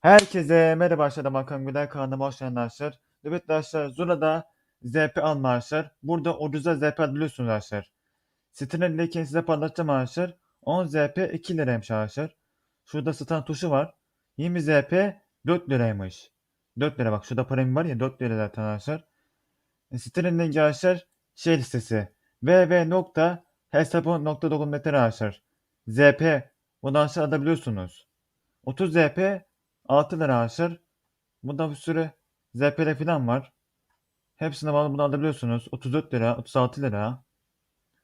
Herkese merhaba arkadaşlar. Bakan Güler kanalıma hoş geldiniz arkadaşlar. Evet arkadaşlar Zula'da ZP alma arkadaşlar. Burada ucuza ZP alabiliyorsunuz arkadaşlar. Sitenin linkini size paylaşacağım arkadaşlar. 10 ZP 2 liraymış arkadaşlar. Şurada stand tuşu var. 20 ZP 4 liraymış. 4 lira bak şurada param var ya 4 lira zaten arkadaşlar. Sitenin linki arkadaşlar şey listesi. www.hesabı.com.tr arkadaşlar. ZP bundan aşağı alabiliyorsunuz. 30 ZP 6 lira arkadaşlar. Bunda bir sürü ZP'ler falan var. Hepsini bağlı bunu alabiliyorsunuz. 34 lira, 36 lira,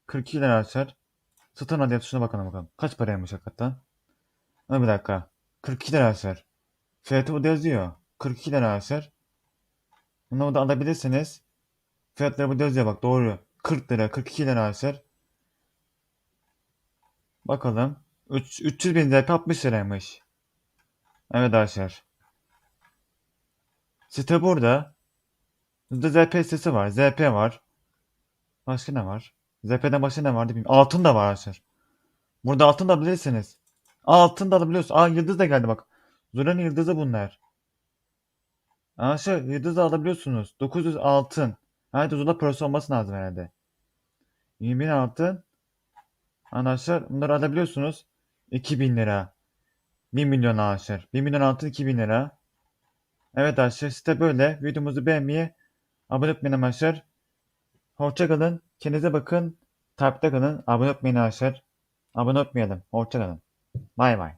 42 lira arkadaşlar. Satın hadi tuşuna bakalım bakalım. Kaç paraymış hakikaten? Ha bir dakika. 42 lira arkadaşlar. Fiyatı burada yazıyor. 42 lira arkadaşlar. Bunu da alabilirsiniz. Fiyatları burada yazıyor bak doğru. 40 lira, 42 lira arkadaşlar. Bakalım. 3, 300 bin ZP 60 liraymış. Evet arkadaşlar. Site burada. Burada ZP sitesi var. ZP var. Başka ne var? ZP'den başka ne vardı bilmiyorum. Altın da var arkadaşlar. Burada altın da alabilirsiniz. Altın da alabiliyorsunuz. Aa yıldız da geldi bak. Zura'nın yıldızı bunlar. Arkadaşlar yıldız da alabiliyorsunuz. 900 altın. Evet Zula parası olması lazım herhalde. 20 bin altın. Arkadaşlar bunları alabiliyorsunuz. 2000 lira. 1 milyon arkadaşlar. 1 milyon altın 2000 lira. Evet arkadaşlar site böyle. Videomuzu beğenmeyi, abone olmayı arkadaşlar. Hoşça kalın. Kendinize bakın. Takipte kalın. Abone olmayın arkadaşlar. Abone olmayalım. Hoşça kalın. Bay bay.